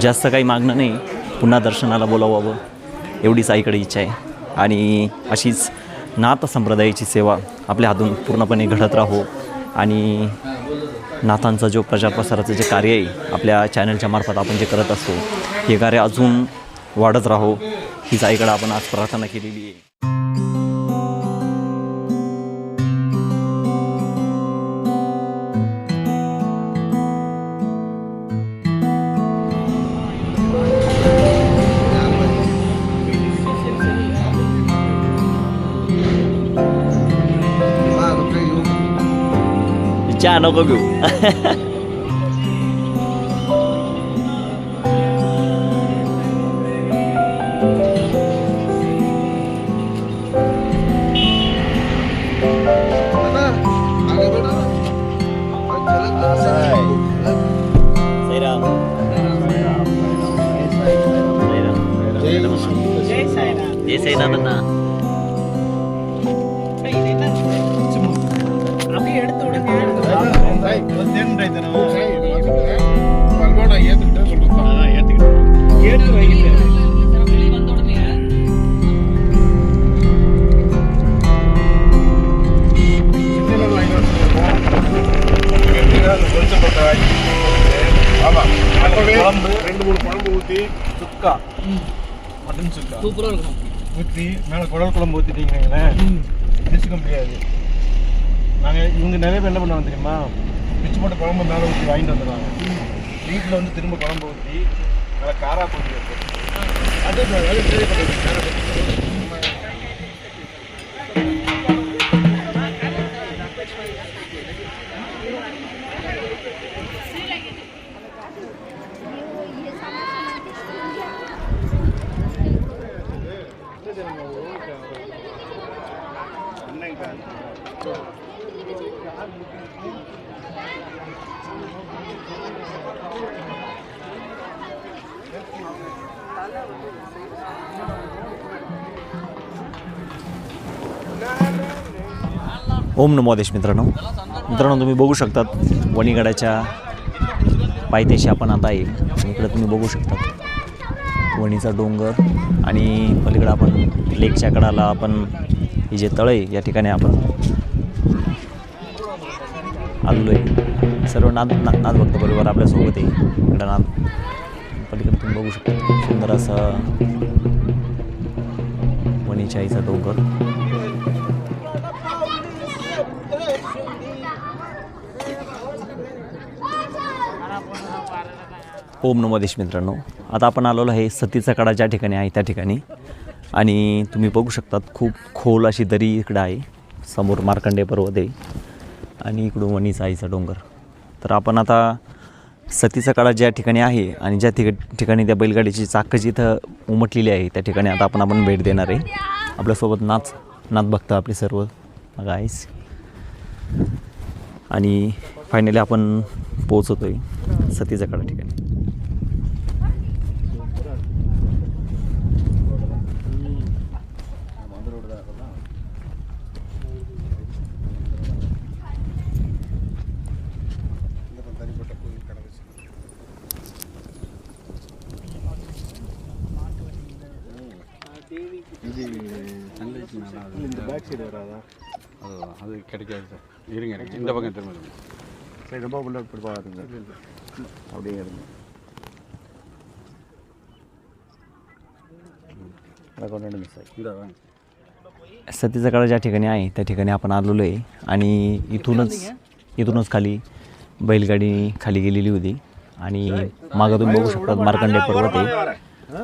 जास्त काही मागणं नाही. पुन्हा दर्शनाला बोलावावं. एवढीच आईकडे इच्छा आहे. आणि अशीच नाथ संप्रदायाची सेवा आपल्या हातून पूर्णपणे घडत राहो. आणि नाथांचा जो प्रचार प्रसाराचं जे कार्य आहे आपल्या चॅनलच्या मार्फत आपण जे करत असतो हे कार्य अजून वाढत राहो. हीच आईकडं आपण आज प्रार्थना केलेली आहे. No ko, bro. பிடிச்சிக்க முடியாது. நாங்கள் இவங்க நிறைய பேர் என்ன பண்ணுவாங்க தெரியுமா? பிச்சு போட்ட குழம்பு மேலே ஊற்றி வாங்கிட்டு வந்துடுவாங்க வீட்டில் வந்து திரும்ப குழம்பு ஊற்றி நல்லா காரா போட்டு அதே அது அது ओम नमोदेश मित्रांनो. मित्रांनो तुम्ही बघू शकतात वणीगडाच्या पायथ्याशी आपण आता येईल इकडं तुम्ही बघू शकतात. वणीचा डोंगर आणि पलीकडं आपण लेकच्या कडाला आपण ही जे तळ आहे या ठिकाणी आपण आलेलो आहे सर्व नाद ना नाद भक्त परिवार आपल्यासोबत आहे. इकडं नाद पलीकडे तुम्ही बघू शकता. सुंदर असा वणीच्या डोंगर. ओम नमो देश मित्रांनो. आता आपण आलेलो आहे सतीचा कडा ज्या ठिकाणी आहे त्या ठिकाणी. आणि तुम्ही बघू शकतात खूप खोल अशी दरी इकडं आहे. समोर मार्कंडे पर्वत आहे. आणि इकडून वणीचा आईचा डोंगर. तर आपण आता सतीचा काळा ज्या ठिकाणी आहे आणि ज्या ठिकाणी त्या बैलगाडीची चाकं जिथं उमटलेली आहे त्या ठिकाणी आता आपण आपण भेट देणार आहे. आपल्यासोबत नाच नाच बघता आपले सर्व गाईस आणि फायनली आपण पोहोचतो आहे सतीचा काळा ठिकाणी. சைடு வராதா அது அது கிடைக்காது சார் இருங்க இருங்க இந்த பக்கம் திரும்ப திரும்ப. சரி ரொம்ப உள்ள இப்படி பாருங்க அப்படியே இருங்க அதை கொண்டாடுங்க சார் இந்த வாங்க सतीचा कडा ज्या ठिकाणी आहे त्या ठिकाणी आपण आलेलो आहे आणि इथूनच इथूनच खाली बैलगाडी खाली गेलेली होती आणि मागं तुम्ही बघू शकता मार्कंडे पर्वत आहे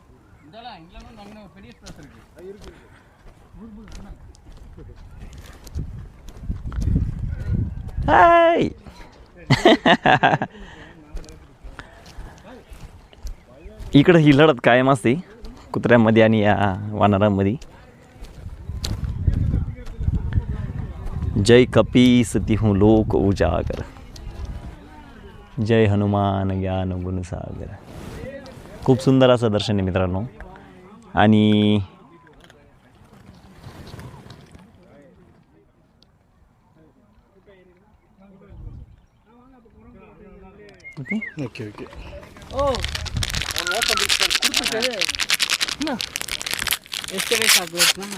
हाय इकडं ही लढत कायम असते कुत्र्यामध्ये आणि या वानरांमध्ये. जय कपीस तिहू लोक उजागर. जय हनुमान ज्ञान गुणसागर खूप सुंदर असं दर्शन आहे मित्रांनो. आणि ஓகே ஓகே ஓ கொடுத்துருக்காரு என்ன எஸ்டே சாப்பிடுவோம்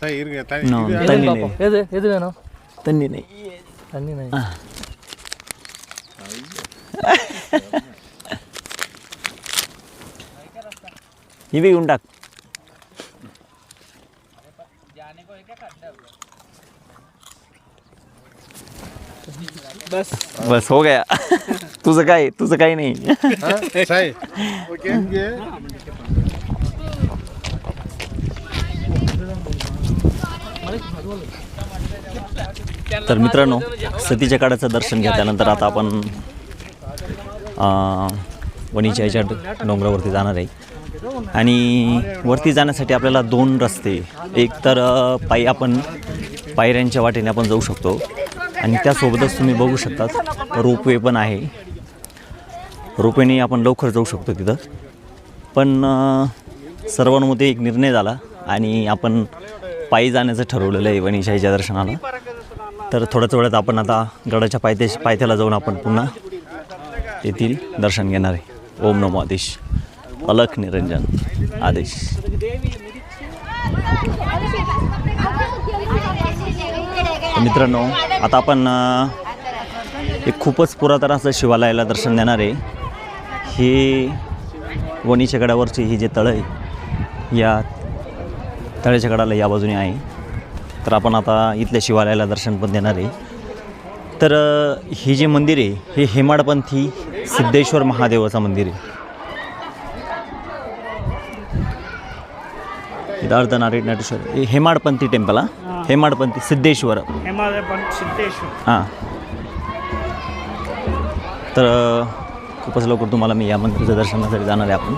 சார் இருங்க தண்ணி எது எது வேணும் தண்ணி நெய் தண்ணி நெய் இவை உண்டாக்கு बस. बस हो गया. तुझं काय तुझं काही नाही. तर मित्रांनो सतीच्या काळाचं दर्शन घेतल्यानंतर आता आपण वणीच्या याच्या डोंगरावरती जाणार आहे. आणि वरती जाण्यासाठी आपल्याला दोन रस्ते. एक तर पायी आपण पायऱ्यांच्या वाटेने आपण जाऊ शकतो. आणि त्यासोबतच तुम्ही बघू शकतात रोपवे पण आहे. रोपवेने आपण लवकर जाऊ शकतो तिथं. पण सर्वांमध्ये एक निर्णय झाला आणि आपण पायी जाण्याचं ठरवलेलं आहे वणीशाहीच्या दर्शनाला. तर थोड्याच वेळात आपण आता गडाच्या पायथ्या पायथ्याला जाऊन आपण पुन्हा येथील दर्शन घेणार आहे. ओम नमो आदेश. अलख निरंजन. आदेश तर मित्रांनो आता आपण एक खूपच पुरातन असं शिवालयाला दर्शन देणार आहे. हे वणीच्या गडावरचे ही जे तळं आहे या तळ्याच्या गडाला या बाजूने आहे. तर आपण आता इथल्या शिवालयाला दर्शन पण देणार आहे. तर ही जे मंदिर आहे हे हेमाडपंथी सिद्धेश्वर महादेवाचं मंदिर आहे. इथं अर्धनारी नटेश्वर हे हेमाडपंथी टेम्पल हा. हेमाडपंथी सिद्धेश्वर सिद्धेश्वर हां तर खूपच लवकर तुम्हाला मी या मंदिराच्या दर्शनासाठी जाणार आहे आपण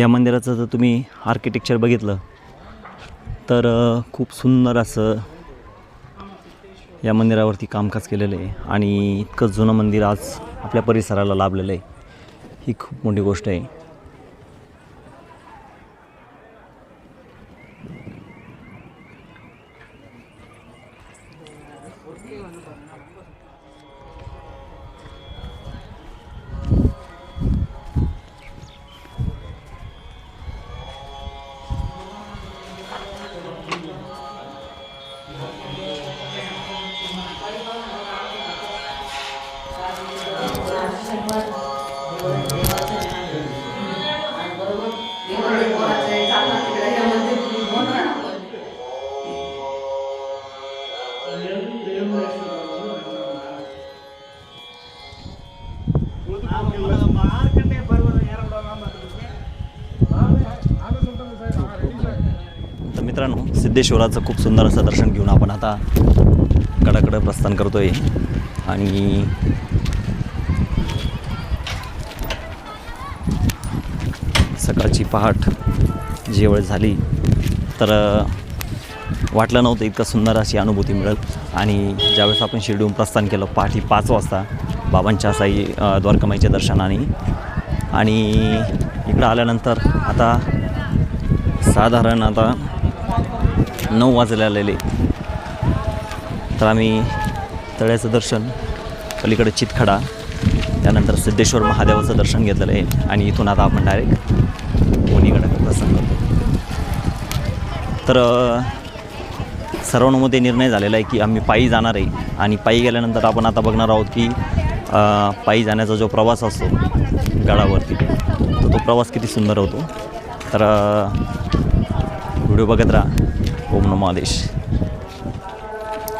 या मंदिराचं जर तुम्ही आर्किटेक्चर बघितलं तर खूप सुंदर असं या मंदिरावरती कामकाज केलेलं आहे. आणि इतकं जुनं मंदिर आज आपल्या परिसराला लाभलेलं आहे. ही खूप मोठी गोष्ट आहे. तर मित्रांनो सिद्धेश्वराचं खूप सुंदर असं दर्शन घेऊन आपण आता कडाकडं प्रस्थान करतोय. आणि सकाळची पहाट जेवळ झाली तर वाटलं नव्हतं इतकं सुंदर अशी अनुभूती मिळेल. आणि ज्यावेळेस आपण शिर्डीहून प्रस्थान केलं पहाटे पाच वाजता बाबांच्या साई द्वारकामाईच्या दर्शनाने. आणि इकडं आल्यानंतर आता साधारण आता नऊ वाजले आलेले. तर आम्ही तळ्याचं दर्शन पलीकडे चितखडा त्यानंतर सिद्धेश्वर महादेवाचं दर्शन घेतलेलं आहे. आणि इथून आता आपण डायरेक्ट मोनीगडाचा दर्शन करतो. तर सर्वांमध्ये निर्णय झालेला आहे की आम्ही पायी जाणार आहे. आणि पायी गेल्यानंतर आपण आता बघणार आहोत की पायी जाण्याचा जो प्रवास असतो गडावरती तर तो प्रवास किती सुंदर होतो. तर व्हिडिओ बघत राहा. ओम नमो आदेश.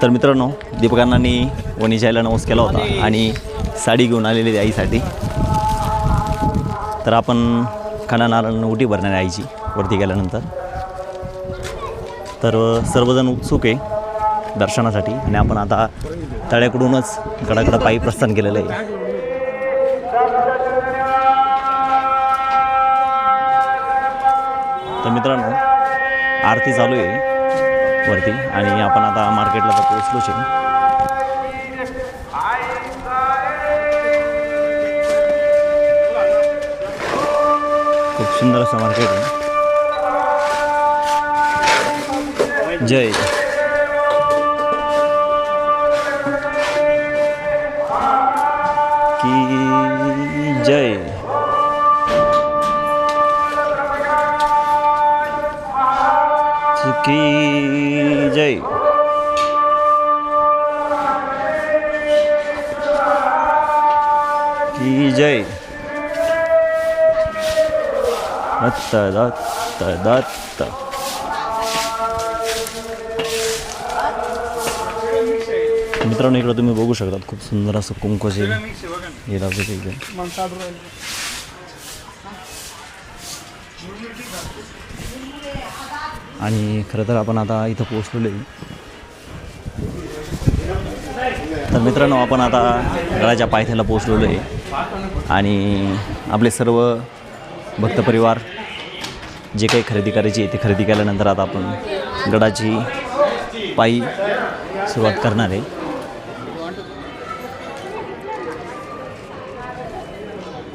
तर मित्रांनो दीपकांनानी वणीच्या नवस केला होता आणि साडी घेऊन आलेली आईसाठी. तर आपण खाना नारळ उटी भरणार आहे आईची वरती गेल्यानंतर. तर सर्वजण उत्सुक आहे दर्शनासाठी आणि आपण आता तळ्याकडूनच गडाकडं पायी प्रस्थान केलेलं आहे. तर मित्रांनो आरती चालू आहे वरती आणि आपण आता मार्केटला तर पोचलोच आहे. खूप सुंदर असं मार्केट आहे. जय. की जय. की जय. की जय. दत्त दत्त दत्त मित्रांनो इकडं तुम्ही बघू शकता खूप सुंदर असं कुंकुश हे इकडे आणि खरं तर आपण आता इथं पोहोचलेलो आहे. तर मित्रांनो आपण आता गडाच्या पायथ्याला पोहोचलेलो आहे. आणि आपले सर्व भक्तपरिवार जे काही खरेदी करायची आहे ते खरेदी केल्यानंतर आता आपण गडाची पायी सुरुवात करणार आहे.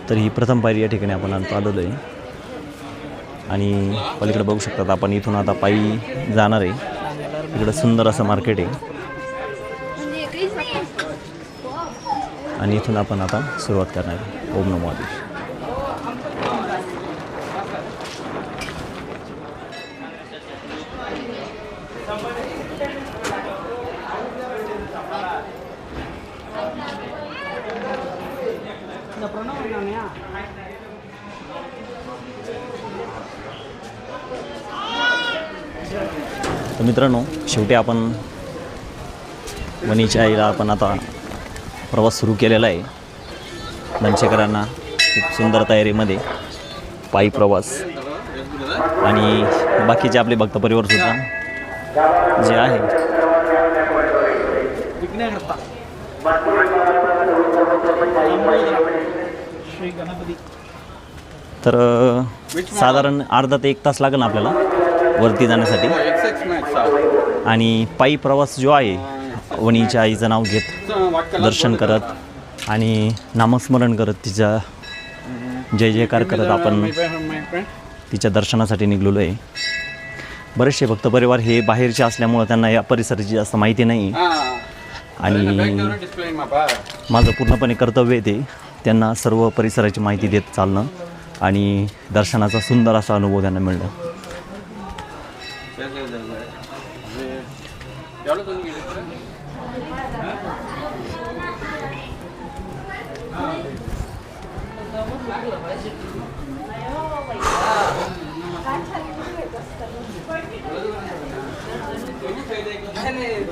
तर ही प्रथम पायरी या ठिकाणी आपण आता आलेलो आहे आणि पलीकडे बघू शकतात आपण इथून आता पायी जाणार आहे. इकडं सुंदर असं मार्केट आहे. आणि इथून आपण आता सुरुवात करणार आहे. ओम नमो आदेश. मित्रांनो शेवटी आपण वणीच्या आईला आपण आता प्रवास सुरू केलेला आहे. मनशेकरांना खूप सुंदर तयारीमध्ये पायी प्रवास. आणि बाकीचे आपले भक्तपरिवार सुद्धा जे आहे तर साधारण अर्धा ते एक तास लागेल आपल्याला वरती जाण्यासाठी? आणि पायी प्रवास जो आहे वणीच्या आईचं नाव घेत दर्शन करत आणि नामस्मरण करत तिच्या जय जयकार करत आपण तिच्या दर्शनासाठी निघलेलो आहे. बरेचसे भक्तपरिवार हे बाहेरचे असल्यामुळं त्यांना या परिसराची जास्त माहिती नाही. आणि माझं पूर्णपणे कर्तव्य आहे ते त्यांना सर्व परिसराची माहिती देत चालणं आणि दर्शनाचा सुंदर असा अनुभव त्यांना मिळणं.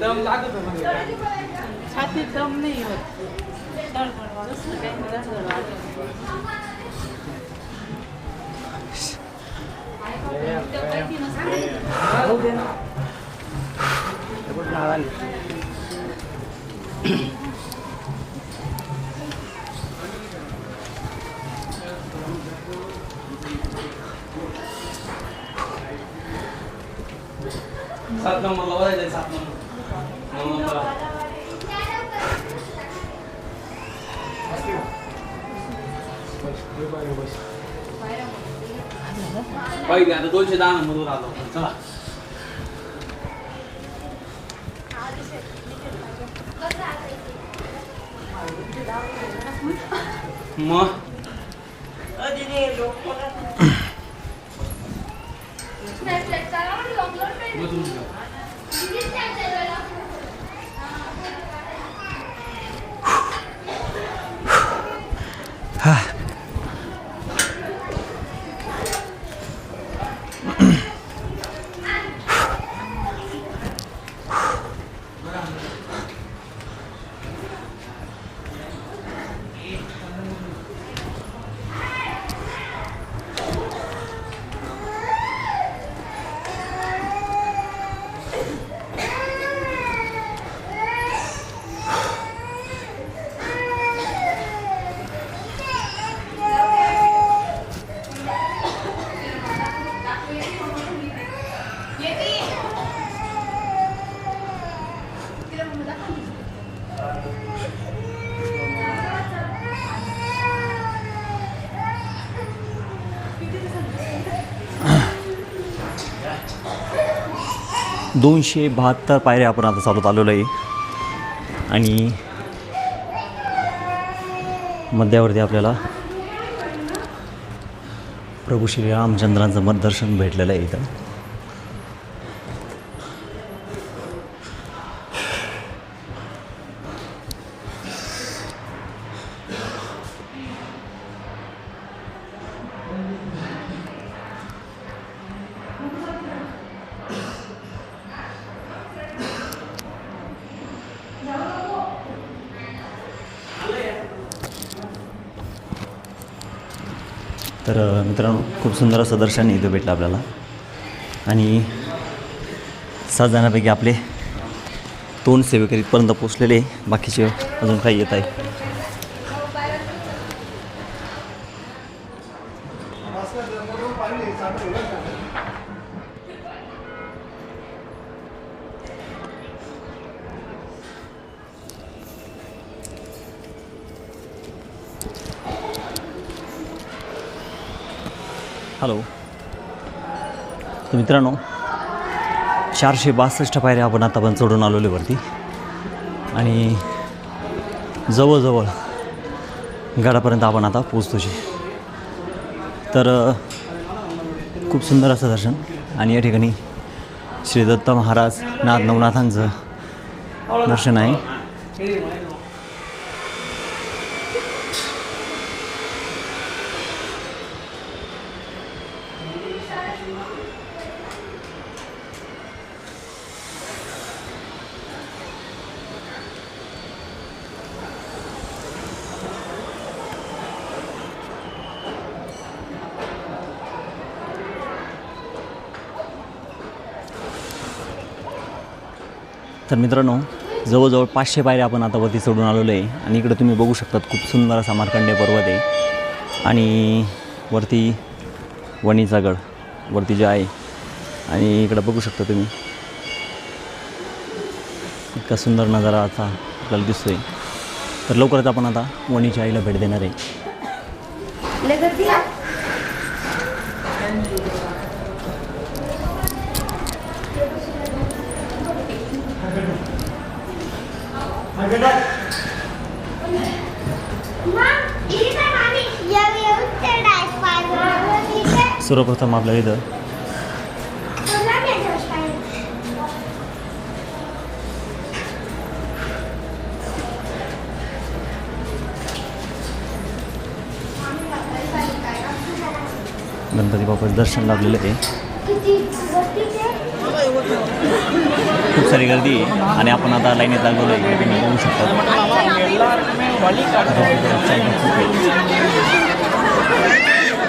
दम लागत छाती दम नै हो Thank you. काही नाही, धडधड वाटत. सात नंबरला वरायचं सात नंबर नऊ नंबर पहिले आता दोनशे दहा नंबरवर आलो चला मग 已经站起来了。दोनशे बहात्तर पायऱ्या आपण आता चालत आलेलो आहे. आणि मध्यावरती आपल्याला प्रभू श्री रामचंद्रांचं मत दर्शन भेटलेलं आहे इथं. तर मित्रांनो खूप सुंदर असं दर्शन इथं भेटलं आपल्याला. आणि सात जणांपैकी आपले तोंड सेवेकरी इथपर्यंत पोचलेले बाकीचे अजून काही येत आहे. हॅलो. तर मित्रांनो चारशे बासष्ट पायऱ्या आपण आता पण चढून आलेले आहे वरती. आणि जवळजवळ गडापर्यंत आपण आता पोचतोची तर खूप सुंदर असं दर्शन. आणि या ठिकाणी श्री दत्त महाराज नाथ नवनाथांचं दर्शन आहे. तर मित्रांनो जवळजवळ पाचशे पायऱ्या आपण आता वरती चढून आलेलो आहे. आणि इकडं तुम्ही बघू शकतात खूप सुंदर असा मार्कंडे पर्वत आहे. आणि वरती वणीचा गड वरती जे आहे. आणि इकडं बघू शकता तुम्ही. इतका सुंदर नजारा आता आपल्याला आहे तर लवकरच आपण आता वणीच्या आईला भेट देणार आहे. सर्वप्रथम आपल्याला इथं. गणपती बाप्पाचं दर्शन लाभलेलं आहे. खूप सारी गर्दी आहे आणि आपण आता लाईनीत लागलेलो आहे तुम्ही बघू शकता.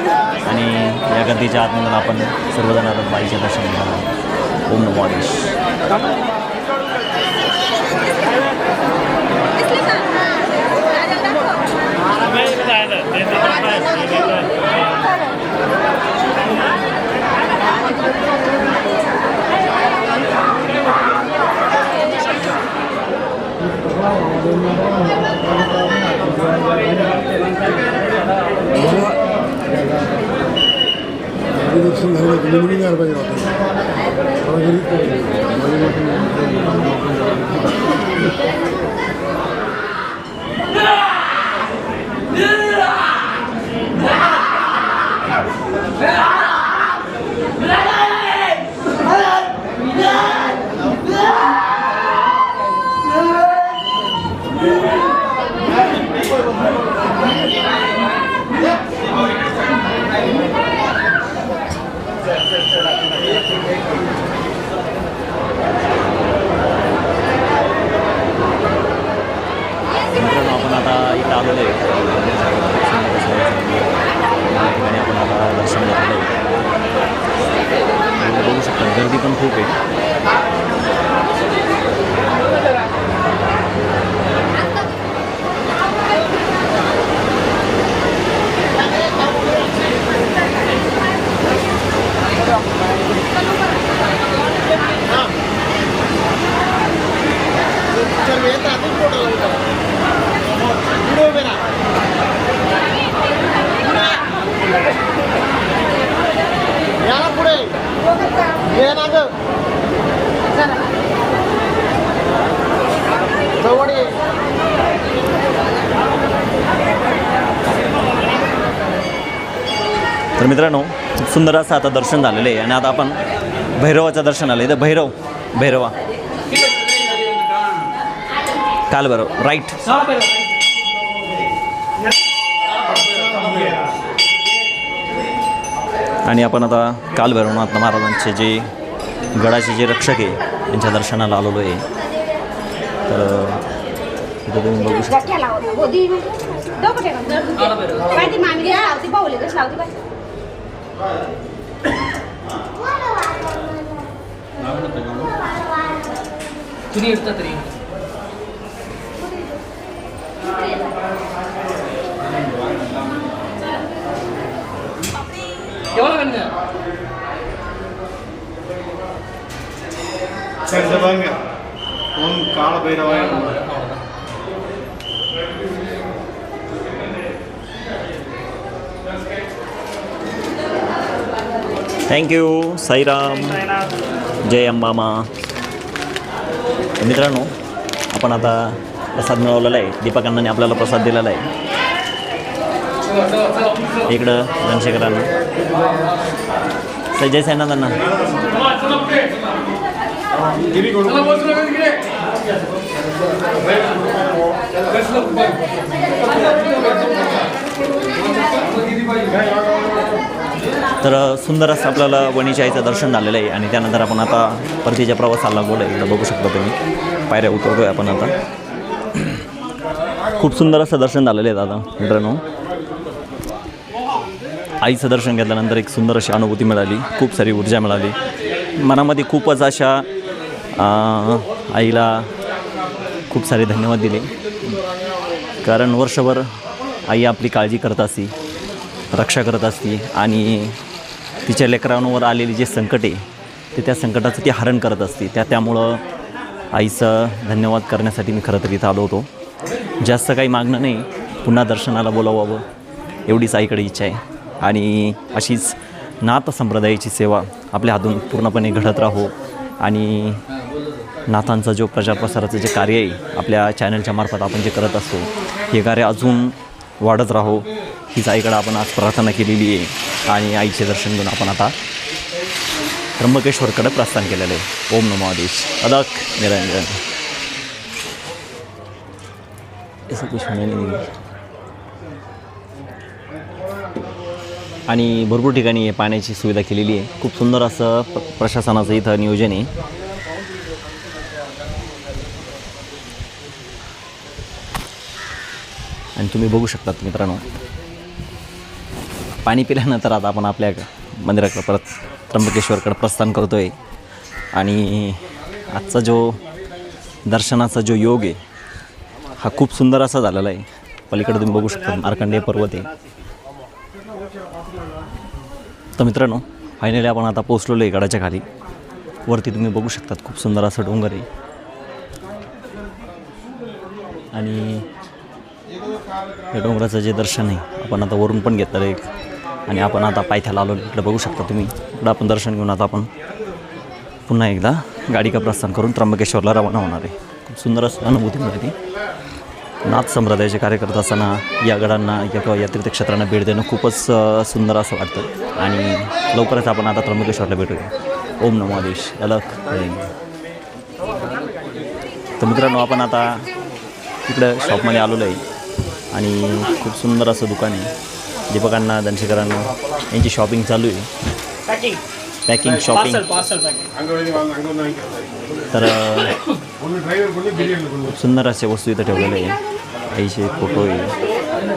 आणि या गर्दीच्या आतमधून आपण सर्वजण आता बाईच्या दर्शन झालं ओम नमो मित्रांनो आपण आता इथं आलेलो आहे या ठिकाणी आपण आता दर्शन घेतलेलं आहे आणि बघू शकता गर्दी पण खूप आहे या ना पुढे ये ना ग तर मित्रांनो खूप सुंदर असं आता दर्शन झालेलं आहे. आणि आता आपण भैरवाचं दर्शन आलं इथं भैरव भैरवा. काल बरोबर राईट आणि आपण आता काल भैरवनाथ महाराजांचे जे गडाचे जे रक्षक आहे त्यांच्या दर्शनाला आलेलो आहे. तर इथं तुम्ही बघू शकता. तरी एवढं का नाही? चंद्रभांग ओम काळ भैरवाय थँक्यू साईराम जय अंबामा मित्रांनो आपण आता प्रसाद मिळवलेला आहे दीपक अण्णांनी आपल्याला प्रसाद दिलेला आहे इकडं धनशेखरांना सेना त्यांना तर सुंदर असं आपल्याला वणीच्या आईचं दर्शन झालेलं आहे आणि त्यानंतर आपण आता परतीच्या प्रवासाला लागलो आहे. इकडं बघू शकता तुम्ही. पायऱ्या उतरतोय आपण आता. खूप सुंदर असं दर्शन झालेलं आहे दादा मित्रांनो. आईचं दर्शन घेतल्यानंतर एक सुंदर अशी अनुभूती मिळाली. खूप सारी ऊर्जा मिळाली. मनामध्ये खूपच अशा आईला खूप सारे धन्यवाद दिले. कारण वर्षभर आई आपली काळजी करत असती रक्षा करत असती आणि तिच्या लेकरांवर आलेली जे संकट आहे ते त्या संकटाचं ती हरण करत असते. त्या त्यामुळं आईचं धन्यवाद करण्यासाठी मी खरं तर इथं आलो होतो. जास्त काही मागणं नाही. पुन्हा दर्शनाला बोलावावं एवढीच आईकडे इच्छा आहे. आणि अशीच नाथ संप्रदायाची सेवा आपल्या हातून पूर्णपणे घडत राहो. आणि नाथांचा जो प्रचार प्रसाराचं जे कार्य आहे आपल्या चॅनलच्या मार्फत आपण जे करत असतो हे कार्य अजून वाढत राहो. हीच आईकडं आपण आज प्रार्थना केलेली आहे. आणि आईचे दर्शन घेऊन आपण आता त्र्यंबकेश्वरकडे प्रस्थान केलेलं आहे. ओम नमो आदेश. अदक निरंजन. असं कुछ होने आणि भरपूर ठिकाणी पाण्याची सुविधा केलेली आहे. खूप सुंदर असं प्रशासनाचं इथं नियोजन आहे. आणि तुम्ही बघू शकतात मित्रांनो. पाणी पिल्यानंतर आता आपण आपल्या मंदिराकडे परत त्र्यंबकेश्वरकडे प्रस्थान करतो आहे आणि आजचा जो दर्शनाचा जो योग आहे हा खूप सुंदर असा झालेला आहे. पलीकडे तुम्ही बघू शकता मार्कंडेय पर्वत आहे. तर मित्रांनो फायनली आपण आता पोचलेलो आहे गडाच्या खाली. वरती तुम्ही बघू शकतात खूप सुंदर असं डोंगर आहे. आणि या डोंगराचं जे दर्शन आहे आपण आता वरून पण घेतलं आहे. आणि आपण आता पायथ्याला आलो इकडं बघू शकता तुम्ही. इकडं आपण दर्शन घेऊन आता आपण पुन्हा एकदा गाडी का प्रस्थान करून त्र्यंबकेश्वरला रवाना होणार आहे. खूप सुंदर असं अनुभूती मिळते. नाथ संप्रदायाचे कार्यकर्ते असताना या गडांना या किंवा या तीर्थक्षेत्रांना भेट देणं खूपच सुंदर असं वाटतं. आणि लवकरच आपण आता त्र्यंबकेश्वरला भेटूया. ओम नमो आदेश. अलख तर मित्रांनो आपण आता इकडं शॉपमध्ये आलेलो आहे. आणि खूप सुंदर असं दुकान आहे. दीपकांना दनशेकरांना यांची शॉपिंग चालू आहे. पॅकिंग शॉपिंग तर सुंदर असे वस्तू इथं ठेवलेले आहे आईचे फोटो आहे